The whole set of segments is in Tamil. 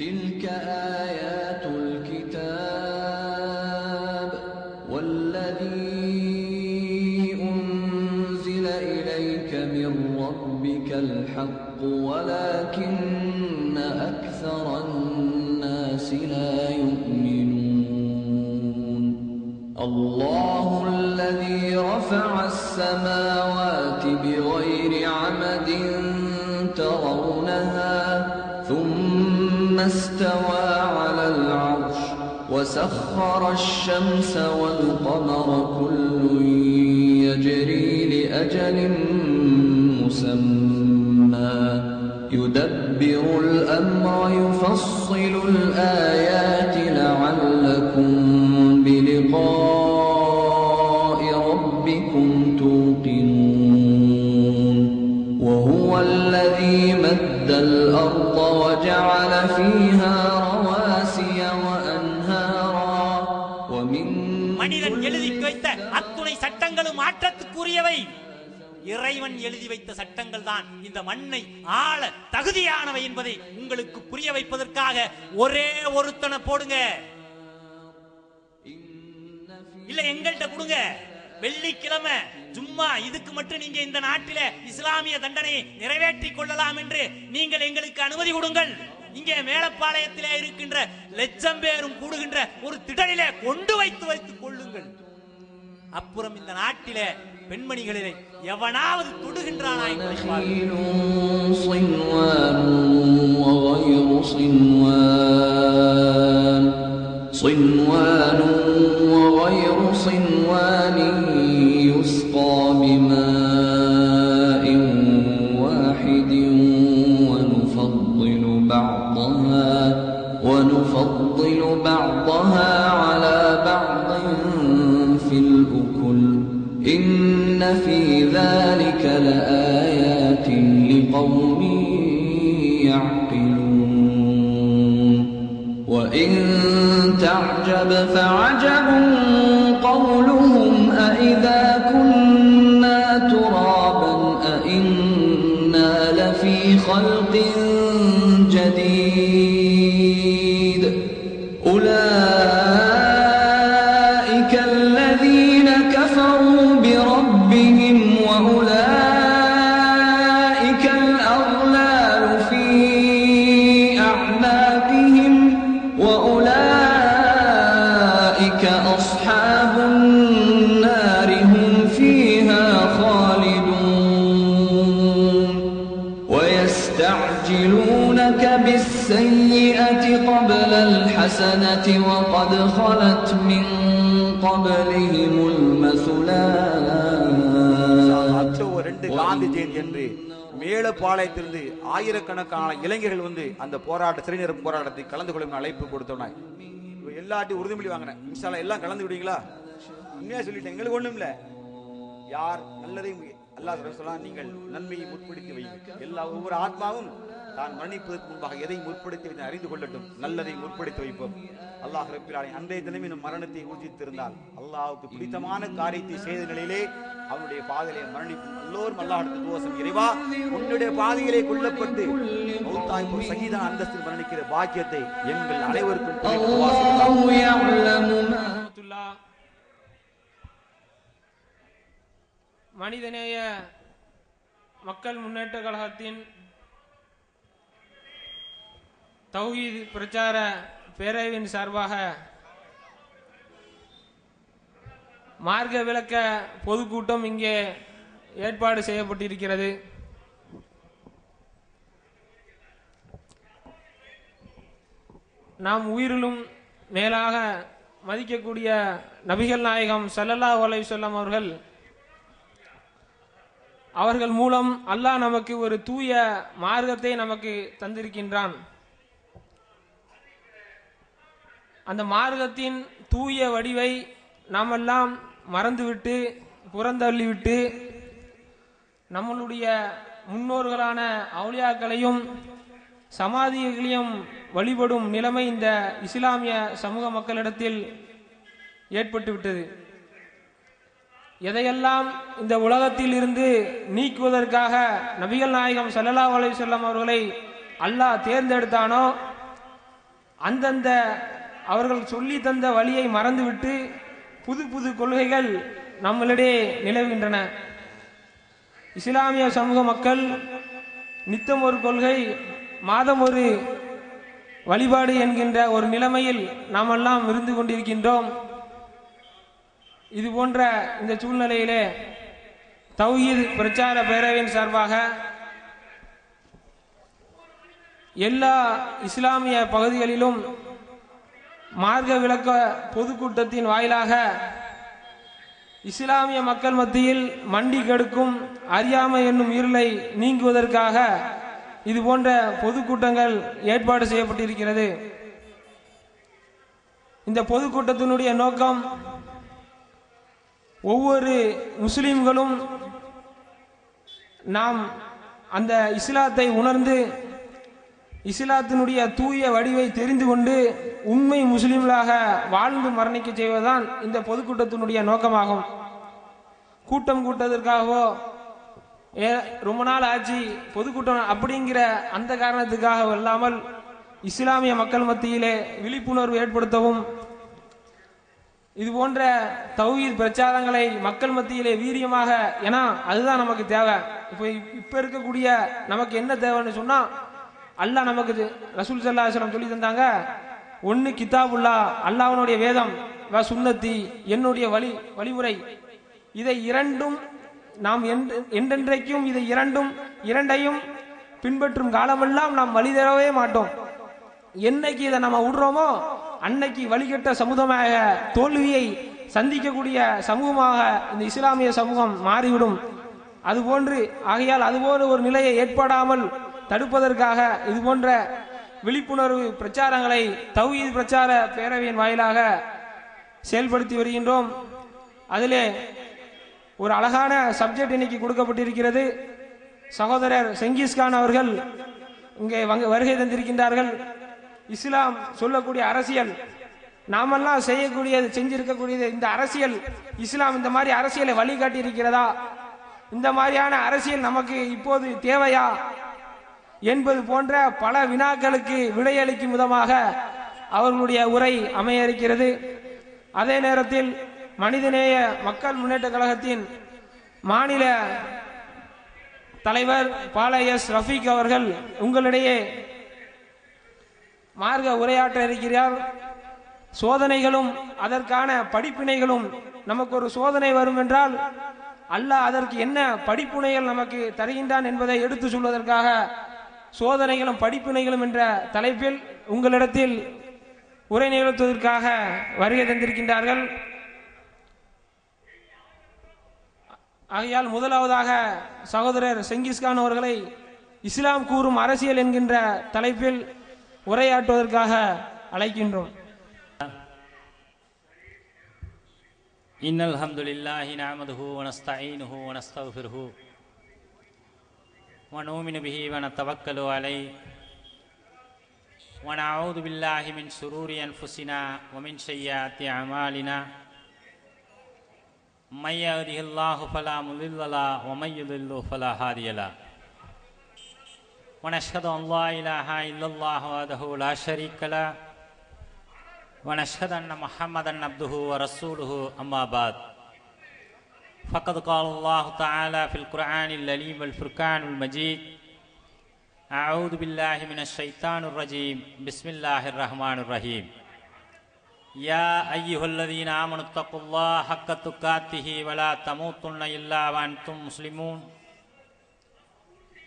آيات الكتاب والذي أنزل إليك من ربك الحق ولكن أكثر الناس لا يؤمنون. الله الذي رفع السماوات بغير عمد ترونها استوى على العرش وسخر الشمس والقمر كل يجري لأجل مسمى. يدبر الأمر يفصل الآيات وجعل فيها رواسي وأنهارا ومن மனிதன் كل எழுதி வைத்த அத்துணை சட்டங்களும் மாற்றத்துக்குரியவை இறைவன் எழுதி வைத்த சட்டங்கள் தான் இந்த மண்ணை ஆள தகுதியானவை என்பதை உங்களுக்கு புரிய வைப்பதற்காக ஒரே ஒருத்தனை போடுங்க இல்ல எங்கள்கிட்ட கொடுங்க வெள்ளிக்கிழமை. ஜும்மா இதுக்கு மட்டும் நீங்க இந்த நாட்டில இஸ்லாமிய தண்டனை நிறைவேற்றி கொள்ளலாம் என்று நீங்கள் எங்களுக்கு அனுமதி கொடுங்கள். இங்கே மேலப்பாளையத்திலே இருக்கின்ற லட்சம் பேரும் கூடுகின்ற ஒரு திடலிலே கொண்டு வைத்து வைத்துக் கொள்ளுங்கள். அப்புறம் இந்த நாட்டிலே பெண்மணிகளிலே எவனாவது தொடுகின்றானா என்று صنوان يسقى بماء واحد ونفضل بعضها ونفضل بعضها على بعض في الأكل. إن في ذلك لآيات لقوم يعقلون. وإن تعجب فعجب ويستعجلونك بالسيئة قبل الحسنة وقد خلت من قبلهم المثلات அக்டோபர் ரெண்டு காந்தி ஜெயந்தி என்று மேலப்பாளையத்திலிருந்து ஆயிரக்கணக்கான இளைஞர்கள் வந்து அந்த போராட்ட சிறைநிரப்பு போராட்டத்தை கலந்து கொள்ளும் அழைப்பு கொடுத்தோனாய் எல்லாத்தையும் உறுதிமொழி வாங்கினேன் இன்ஷால்லா எல்லாம் கலந்து விடுவீங்களா உண்மையா சொல்லிட்டேன் எங்களுக்கு ஒண்ணும் இல்ல யார் நல்லதையும் அல்லாஹ் சொல்லலாம் நீங்கள் நன்மையை முற்படுத்தி வையுங்கள். எல்லா ஒவ்வொரு ஆத்மாவும் தான் மரணிப்பதற்கு முன்பாக எதை முற்படுத்தி வைத்து அறிந்து கொள்ளட்டும். நல்லதை முற்படுத்தி வைப்போம். அல்லாஹ் ரப்பிலானை அன்றைய தினமே நம் மரணத்தை ஊர்ஜித்திருந்தால் அல்லாஹ்வுக்கு பிடித்தமான காரியத்தை செய்த நிலையிலே அவனுடைய பாதையிலே மரணிக்கும் எல்லோரும் அல்லாஹ்வுக்கு துவசம் இறைவா உன்னுடைய பாதையிலே கொல்லப்பட்டு மௌத்தாய் ஒரு சகீதா அந்தஸ்தில் மரணிக்கிற பாக்கியத்தை எங்கள் அனைவருக்கும் மனிதநேய மக்கள் முன்னேற்ற கழகத்தின் தௌஹீத் பிரச்சார பேரவையின் சார்பாக மார்க்க விளக்க பொதுக்கூட்டம் இங்கே ஏற்பாடு செய்யப்பட்டிருக்கிறது. நாம் உயிரிலும் மேலாக மதிக்கக்கூடிய நபிகள் நாயகம் சல்லல்லா ஒலை சொல்லம் அவர்கள் அவர்கள் மூலம் அல்லாஹ் நமக்கு ஒரு தூய மார்க்கத்தை நமக்கு தந்திருக்கின்றான். அந்த மார்க்கத்தின் தூய வடிவை நாமெல்லாம் மறந்துவிட்டு புறந்தள்ளிவிட்டு நம்மளுடைய முன்னோர்களான அவுளியாக்களையும் சமாதிகளையும் வழிபடும் நிலைமை இந்த இஸ்லாமிய சமூக மக்களிடத்தில் ஏற்பட்டுவிட்டது. எதையெல்லாம் இந்த உலகத்தில் இருந்து நீக்குவதற்காக நபிகள் நாயகம் ஸல்லல்லாஹு அலைஹி வஸல்லம் அவர்களை அல்லாஹ் தேர்ந்தெடுத்தானோ அந்தந்த அவர்கள் சொல்லி தந்த வழியை மறந்துவிட்டு புது புது கொள்கைகள் நம்மளிடையே நிலவுகின்றன. இஸ்லாமிய சமூக மக்கள் நித்தம் ஒரு கொள்கை மாதம் ஒரு வழிபாடு என்கின்ற ஒரு நிலைமையில் நாம் எல்லாம் இருந்து கொண்டிருக்கின்றோம். இது போன்ற இந்த சூழ்நிலையிலே தௌஹீத் பிரச்சார பேரவையின் சார்பாக எல்லா இஸ்லாமிய பகுதிகளிலும் மார்க்க விளக்க பொதுக்கூட்டத்தின் வாயிலாக இஸ்லாமிய மக்கள் மத்தியில் மண்டி கெடுக்கும் அறியாமை என்னும் இருளை நீங்குவதற்காக இது போன்ற பொதுக்கூட்டங்கள் ஏற்பாடு செய்யப்பட்டிருக்கிறது. இந்த பொதுக்கூட்டத்தினுடைய நோக்கம் ஒவ்வொரு முஸ்லீம்களும் நாம் அந்த இஸ்லாத்தை உணர்ந்து இஸ்லாத்தினுடைய தூய வடிவை தெரிந்து கொண்டு உண்மை முஸ்லீம்களாக வாழ்ந்து மரணிக்க செய்வதுதான் இந்த பொதுக்கூட்டத்தினுடைய நோக்கமாகும். கூட்டம் கூட்டதற்காகவோ ஏ ரொம்ப நாள் ஆச்சு பொதுக்கூட்டம் அப்படிங்கிற அந்த காரணத்துக்காக இல்லாமல் இஸ்லாமிய மக்கள் மத்தியிலே விழிப்புணர்வு ஏற்படுத்தவும் இது போன்ற தௌஹீத் பிரச்சாரங்களை மக்கள் மத்தியிலே வீரியமாக ஏன்னா அதுதான் நமக்கு தேவை. இப்போ இப்போ இருக்கக்கூடிய நமக்கு என்ன தேவைன்னு சொன்னால் அல்லாஹ் நமக்கு இது- ரசூல் சல்லாஹலம் சொல்லி தந்தாங்க ஒன்று கிதாபுல்லா அல்லாஹனுடைய வேதம் வ சுன்னத்தி என்னுடைய வழி வழிமுறை. இதை இரண்டும் நாம் என்றென்றைக்கும் இதை இரண்டும் இரண்டையும் பின்பற்றும் காலமெல்லாம் நாம் வழி தரவே மாட்டோம். என்னைக்கு இதை நம்ம விடுறோமோ அன்னைக்கு வழிகட்ட சமூகமாக தோல்வியை சந்திக்கக்கூடிய சமூகமாக இந்த இஸ்லாமிய சமூகம் மாறிவிடும். அதுபோன்று ஆகையால் அதுபோல ஒரு நிலையை ஏற்படாமல் தடுப்பதற்காக இது போன்ற விழிப்புணர்வு பிரச்சாரங்களை தௌஹீத் பிரச்சார பேரவையின் வாயிலாக செயல்படுத்தி வருகின்றோம். அதிலே ஒரு அழகான சப்ஜெக்ட் இன்னைக்கு கொடுக்கப்பட்டிருக்கிறது. சகோதரர் செங்கிஸ்கான் அவர்கள் இங்கே வங்க- வருகை தந்திருக்கின்றார்கள். இஸ்லாம் சொல்லக்கூடிய அரசியல். நாமெல்லாம் செய்யக்கூடியது செஞ்சிருக்கக்கூடியது இந்த அரசியல். இஸ்லாம் இந்த மாதிரி அரசியலை வழிகாட்டி இருக்கிறதா இந்த மாதிரியான அரசியல் நமக்கு இப்போது தேவையா? என்பது போன்ற பல வினாக்களுக்கு விடையளிக்கும் விதமாக அவர்களுடைய உரை அமைய இருக்கிறது அதே நேரத்தில் மனிதநேய மக்கள் முன்னேற்ற கழகத்தின் மாநில தலைவர் பால எஸ் ரஃபீக் அவர்கள் உங்களிடையே மார்க்க உரையாற்ற இருக்கிறார். சோதனைகளும் அதற்கான படிப்பினைகளும் நமக்கு ஒரு சோதனை வரும் என்றால் அல்லாஹ் அதற்கு என்ன படிப்புனைகள் நமக்கு தருகின்றான் என்பதை எடுத்து சொல்வதற்காக சோதனைகளும் படிப்பினைகளும் என்ற தலைப்பில் உங்களிடத்தில் உரை நிகழ்த்துவதற்காக வருகை தந்திருக்கின்றார்கள். ஆகையால் முதலாவதாக சகோதரர் செங்கிஸ்கான் அவர்களை இஸ்லாம் கூறும் அரசியல் என்கின்ற தலைப்பில் உரையாற்றுவதற்காக அழைக்கின்றோம் إن الحمد لله نعمده ونستعينه ونستغفره ونؤمن به ونتوكل عليه ونعوذ بالله من شرور أنفسنا ومن سيئات أعمالنا من يهده الله فلا مضل له ومن يضلل فلا هادي له ونشهد أن لا إله إلا الله وحده لا شريك له ونشهد أن محمدا عبده ورسوله أما بعد. فقد قال الله تعالى في القرآن العليم والفرقان المجيد أعوذ بالله من الشيطان الرجيم بسم الله الرحمن الرحيم. يا أيها الذين آمنوا اتقوا الله حق تقاته ولا تموتن إلا وأنتم مسلمون.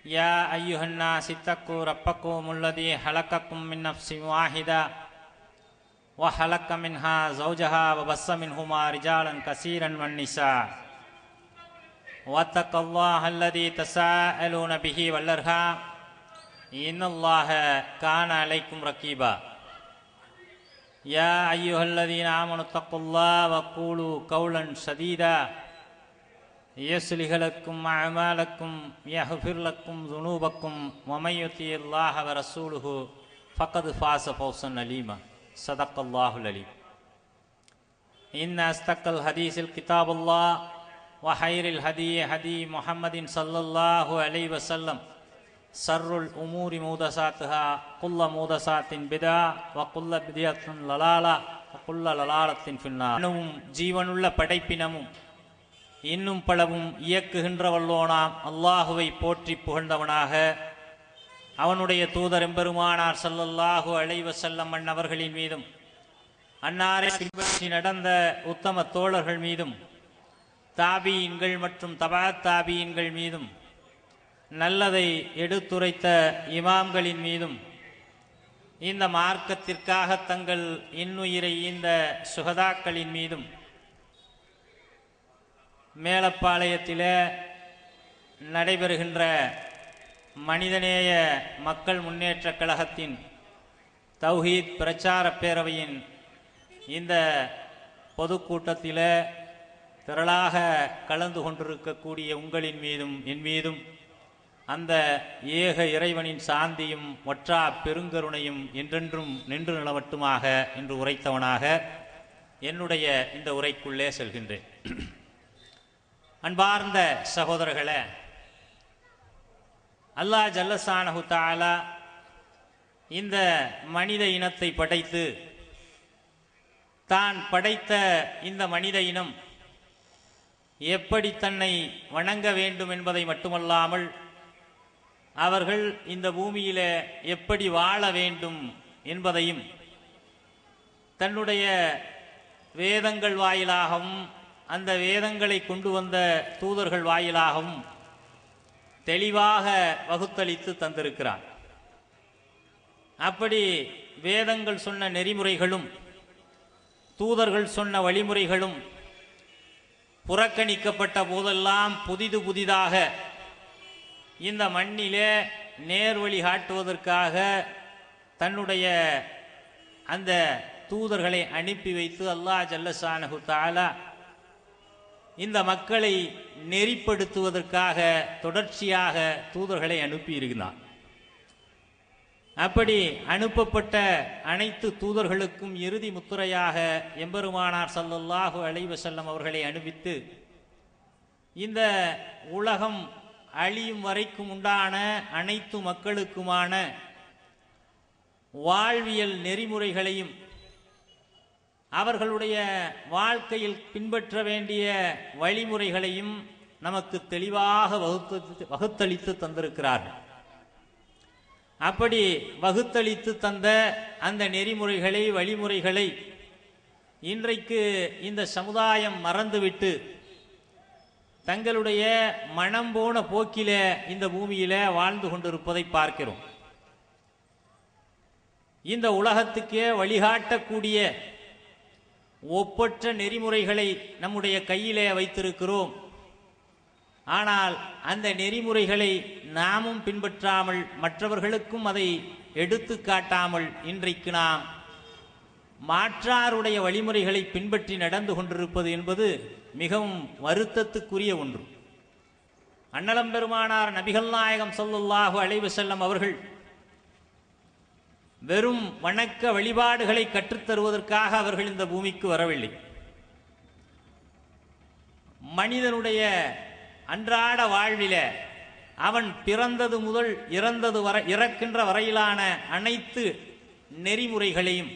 يا أيها الناس اتقوا ربكم الذي خلقكم من نفس واحدة وخلق منها زوجها وبص منهما رجالا كثيرا والنساء. واتقوا الله الذي تساءلون به والأرحام. إن الله كان عليكم رقيبا يا أيها الذين آمنوا اتقوا الله وقولوا قولا سديدا. يصلح لكم أعمالكم يغفر لكم ذنوبكم ومن يطيع الله ورسوله فقد فاز فوزا عليما صدق الله العليم إن أصدق الحديث الكتاب الله وخير الهدي هدي محمد صلى الله عليه وسلم சர்ருல் உமூரி மூதசாத்துஹா குல்ல மூதசாத்தின் பிதா வக்குல்ல பிதியத்தின் லலாலா வக்குல்ல லலாலத்தின் ஃபின்னா அணுவும் ஜீவனுள்ள படைப்பினமும் இன்னும் பலவும் இயக்குகின்ற வல்லோனாம் அல்லாஹுவை போற்றி புகழ்ந்தவனாக. அவனுடைய தூதர் எம்பெருமானார் சல்லல்லாஹு அலைஹி செல்லம் அன்னவர்களின் மீதும் அன்னாரை பின்பற்றி நடந்த உத்தம தோழர்கள் மீதும் தாபியின்கள் மற்றும் தபா தாபியின்கள் மீதும் நல்லதை எடுத்துரைத்த இமாம்களின் மீதும் இந்த மார்க்கத்திற்காக தங்கள் இன்னுயிரை ஈந்த சுகதாக்களின் மீதும் மேலப்பாளையத்தில் நடைபெறுகின்ற மனிதநேய மக்கள் முன்னேற்ற கழகத்தின் தௌஹீத் பிரச்சார பேரவையின் இந்த பொதுக்கூட்டத்தில் திரளாக கலந்து கொண்டிருக்கக்கூடிய உங்களின் மீதும் என் மீதும் அந்த ஏக இறைவனின் சாந்தியும் ஒற்றா பெருங்கருணையும் என்றென்றும் நின்று நிலவட்டுமாக என்று உரைத்தவனாக என்னுடைய இந்த உரைக்குள்ளே செல்கின்றேன். அன்பார்ந்த சகோதரர்களே அல்லாஹ் ஜல்லசானஹு தாலா இந்த மனித இனத்தை படைத்து தான் படைத்த இந்த மனித இனம் எப்படி தன்னை வணங்க வேண்டும் என்பதை மட்டுமல்லாமல் அவர்கள் இந்த பூமியில எப்படி வாழ வேண்டும் என்பதையும் தன்னுடைய வேதங்கள் வாயிலாகவும் அந்த வேதங்களை கொண்டு வந்த தூதர்கள் வாயிலாகவும் தெளிவாக வகுத்தளித்து தந்திருக்கிறார் அப்படி வேதங்கள் சொன்ன நெறிமுறைகளும் தூதர்கள் சொன்ன வழிமுறைகளும் புறக்கணிக்கப்பட்ட போதெல்லாம் புதிது புதிதாக இந்த மண்ணிலே நேர்வழி காட்டுவதற்காக தன்னுடைய அந்த தூதர்களை அனுப்பி வைத்து அல்லாஹ் ஜல்லசானகு தாலா இந்த மக்களை நெறிப்படுத்துவதற்காக தொடர்ச்சியாக தூதர்களை அனுப்பி அப்படி அனுப்பப்பட்ட அனைத்து தூதர்களுக்கும் இறுதி முத்துரையாக எம்பெருமானார் சல்லல்லாஹு அலைவசல்லம் அவர்களை அனுப்பித்து இந்த உலகம் அழியும் வரைக்கும் உண்டான அனைத்து மக்களுக்குமான வாழ்வியல் நெறிமுறைகளையும் அவர்களுடைய வாழ்க்கையில் பின்பற்ற வேண்டிய வழிமுறைகளையும் நமக்கு தெளிவாக வகுத்து வகுத்தளித்து தந்திருக்கிறார்கள். அப்படி வகுத்தளித்து தந்த அந்த நெறிமுறைகளை வழிமுறைகளை இன்றைக்கு இந்த சமுதாயம் மறந்துவிட்டு தங்களுடைய மனம் போன போக்கில இந்த பூமியில வாழ்ந்து கொண்டிருப்பதை பார்க்கிறோம். இந்த உலகத்துக்கே வழிகாட்டக்கூடிய ஒப்பற்ற நெறிமுறைகளை நம்முடைய கையிலே வைத்திருக்கிறோம். ஆனால் அந்த நெறிமுறைகளை நாமும் பின்பற்றாமல் மற்றவர்களுக்கும் அதை எடுத்து காட்டாமல் இன்றைக்கு நாம் மாற்றாருடைய வழிமுறைகளை பின்பற்றி நடந்து கொண்டிருப்பது என்பது மிகவும் வருத்தத்துக்குரிய ஒன்று. அன்னலம் பெருமானார் நபிகள் நாயகம் சொல்லுல்லாஹு அலைஹி வஸல்லம் அவர்கள் வெறும் வணக்க வழிபாடுகளை கற்றுத்தருவதற்காக அவர்கள் இந்த பூமிக்கு வரவில்லை. மனிதனுடைய அன்றாட வாழ்வில அவன் பிறந்தது முதல் இறந்தது வர இறக்கின்ற வரையிலான அனைத்து நெறிமுறைகளையும்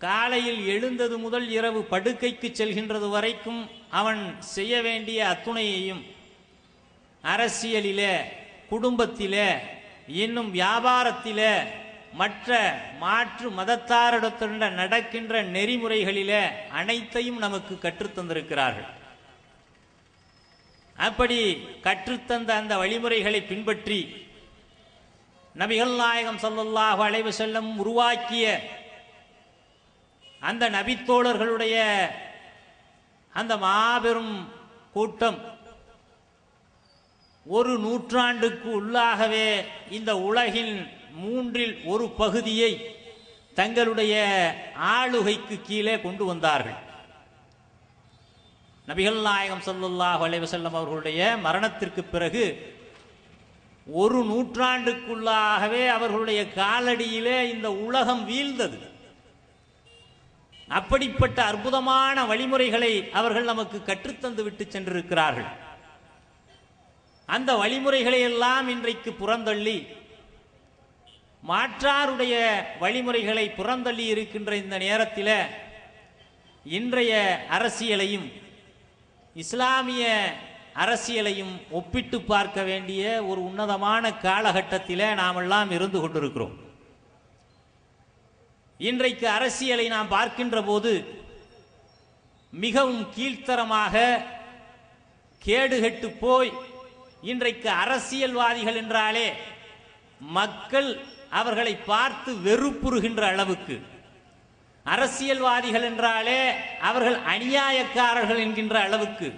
காலையில் எழுந்தது முதல் இரவு படுக்கைக்கு செல்கின்றது வரைக்கும் அவன் செய்ய வேண்டிய அத்துணையையும் அரசியலிலே குடும்பத்திலே இன்னும் வியாபாரத்திலே மற்ற மாற்று மதத்தாரிடத்தில நடக்கின்ற நெறிமுறைகளிலே அனைத்தையும் நமக்கு கற்றுத்தந்திருக்கிறார்கள் அப்படி கற்றுத்தந்த அந்த வழிமுறைகளை பின்பற்றி நபிகள் நாயகம் ஸல்லல்லாஹு அலைவு செல்லும் உருவாக்கிய அந்த நபித்தோழர்களுடைய அந்த மாபெரும் கூட்டம் ஒரு நூற்றாண்டுக்கு உள்ளாகவே இந்த உலகின் மூன்றில் ஒரு பகுதியை தங்களுடைய ஆளுகைக்கு கீழே கொண்டு வந்தார்கள். நபிகள் நாயகம் ஸல்லல்லாஹு அலைவசல்லம் அவர்களுடைய மரணத்திற்கு பிறகு ஒரு நூற்றாண்டுக்குள்ளாகவே அவர்களுடைய காலடியிலே இந்த உலகம் வீழ்ந்தது. அப்படிப்பட்ட அற்புதமான வழிமுறைகளை அவர்கள் நமக்கு கற்றுத்தந்து விட்டு சென்றிருக்கிறார்கள். அந்த வழிமுறைகளை எல்லாம் இன்றைக்கு புறந்தள்ளி மாற்றாருடைய வழிமுறைகளை புறந்தள்ளி இருக்கின்ற இந்த நேரத்தில் இன்றைய அரசியலையும் இஸ்லாமிய அரசியலையும் ஒப்பிட்டு பார்க்க வேண்டிய ஒரு உன்னதமான காலகட்டத்தில் நாமெல்லாம் இருந்து கொண்டிருக்கிறோம். இன்றைக்கு அரசியலை நாம் பார்க்கின்ற போது மிகவும் கீழ்த்தரமாக கேடுகெட்டு போய் இன்றைக்கு அரசியல்வாதிகள் என்றாலே மக்கள் அவர்களை பார்த்து வெறுப்புறுகின்ற அளவுக்கு. அரசியல்வாதிகள் என்றாலே அவர்கள் அநியாயக்காரர்கள் என்கின்ற அளவுக்கு.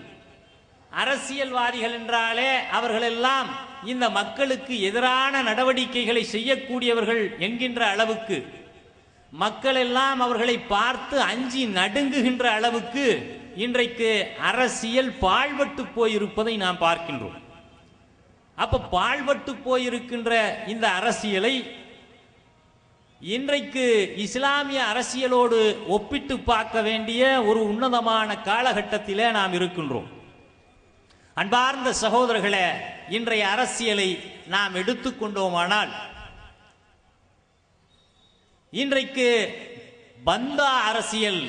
அரசியல்வாதிகள் என்றாலே அவர்களெல்லாம் இந்த மக்களுக்கு எதிரான நடவடிக்கைகளை செய்யக்கூடியவர்கள் என்கின்ற அளவுக்கு. மக்கள் எல்லாம் அவர்களை பார்த்து அஞ்சி நடுங்குகின்ற அளவுக்கு இன்றைக்கு அரசியல் பாழ்பட்டு போயிருப்பதை நாம் பார்க்கின்றோம். அப்ப பாழ்பட்டு போயிருக்கின்ற இந்த அரசியலை இன்றைக்கு இஸ்லாமிய அரசியலோடு ஒப்பிட்டு பார்க்க வேண்டிய ஒரு உன்னதமான காலகட்டத்திலே நாம் இருக்கின்றோம். அன்பார்ந்த சகோதரர்களே இன்றைய அரசியலை நாம் எடுத்துக்கொண்டோமானால் இன்றைக்கு பந்தா அரசியல்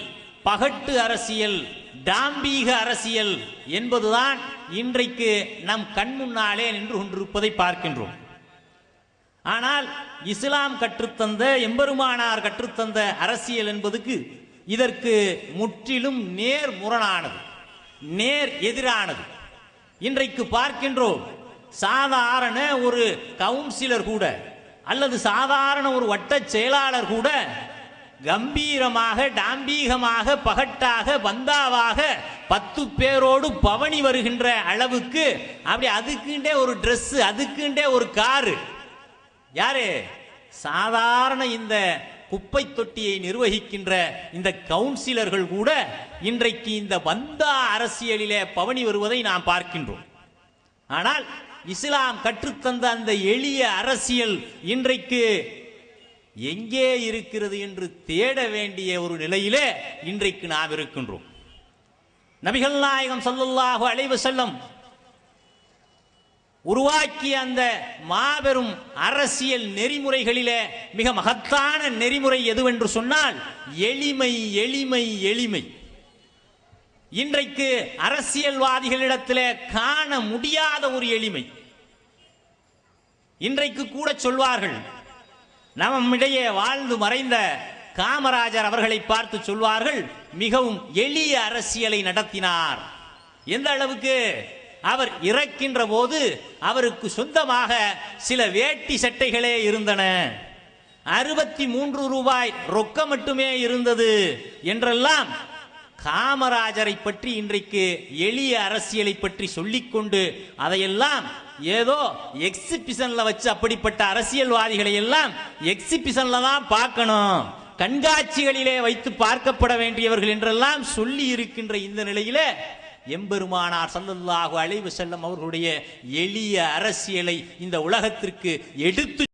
பகட்டு அரசியல் டாம்பீக அரசியல் என்பதுதான் இன்றைக்கு நம் கண் முன்னாலே நின்று கொண்டிருப்பதை பார்க்கின்றோம். ஆனால் இஸ்லாம் கற்றுத்தந்த எம்பெருமானார் கற்றுத்தந்த அரசியல் என்பதுக்கு இதற்கு முற்றிலும் நேர் முரணானது நேர் எதிரானது. இன்றைக்கு பார்க்கின்றோம் சாதாரண ஒரு கவுன்சிலர் கூட அல்லது சாதாரண ஒரு வட்ட செயலாளர் கூட கம்பீரமாக டாம்பீகமாக பகட்டாக பந்தாவாக பத்து பேரோடு பவனி வருகின்ற அளவுக்கு அப்படி அதுக்குண்டே ஒரு ட்ரெஸ்ஸு அதுக்குண்டே ஒரு காரு யாரு? சாதாரண இந்த குப்பை தொட்டியை நிர்வகிக்கின்ற இந்த கவுன்சிலர்கள் கூட இன்றைக்கு இந்த வந்தா அரசியலிலே பவனி வருவதை நாம் பார்க்கின்றோம். ஆனால் இஸ்லாம் கற்றுத்தந்த அந்த எளிய அரசியல் இன்றைக்கு எங்கே இருக்கிறது என்று தேட வேண்டிய ஒரு நிலையிலே இன்றைக்கு நாம் இருக்கின்றோம். நபிகள் நாயகம் சல்லுல்லாஹு அலைவசல்லம் உருவாக்கிய அந்த மாபெரும் அரசியல் நெறிமுறைகளிலே மிக மகத்தான நெறிமுறை எதுவென்று சொன்னால் எளிமை எளிமை எளிமை. இன்றைக்கு அரசியல்வாதிகளிடத்திலே காண முடியாத ஒரு எளிமை. இன்றைக்கு கூட சொல்வார்கள் நம்மிடையே வாழ்ந்து மறைந்த காமராஜர் அவர்களை பார்த்து சொல்வார்கள் மிகவும் எளிய அரசியலை நடத்தினார். எந்த அளவுக்கு? அவர் இறக்கின்ற போது அவருக்கு சொந்தமாக சில வேட்டி சட்டைகளே இருந்தன. அறுபத்தி மூன்று ரூபாய் ரொக்கம் மட்டுமே இருந்தது என்றெல்லாம் காமராஜரை பற்றி இன்றைக்கு எளிய அரசியலை பற்றி சொல்லிக்கொண்டு அதையெல்லாம் ஏதோ எக்ஸிபிஷன்ல வச்சு அப்படிப்பட்ட அரசியல்வாதிகளை எல்லாம் எக்ஸிபிஷன்ல தான் பார்க்கணும். கண்காட்சிகளிலே வைத்து பார்க்கப்பட வேண்டியவர்கள் என்றெல்லாம் சொல்லி இருக்கின்ற இந்த நிலையிலே எம்பெருமானார் சல்லல்லாஹு அலைவு செல்லம் அவர்களுடைய எளிய அரசியலை இந்த உலகத்திற்கு எடுத்து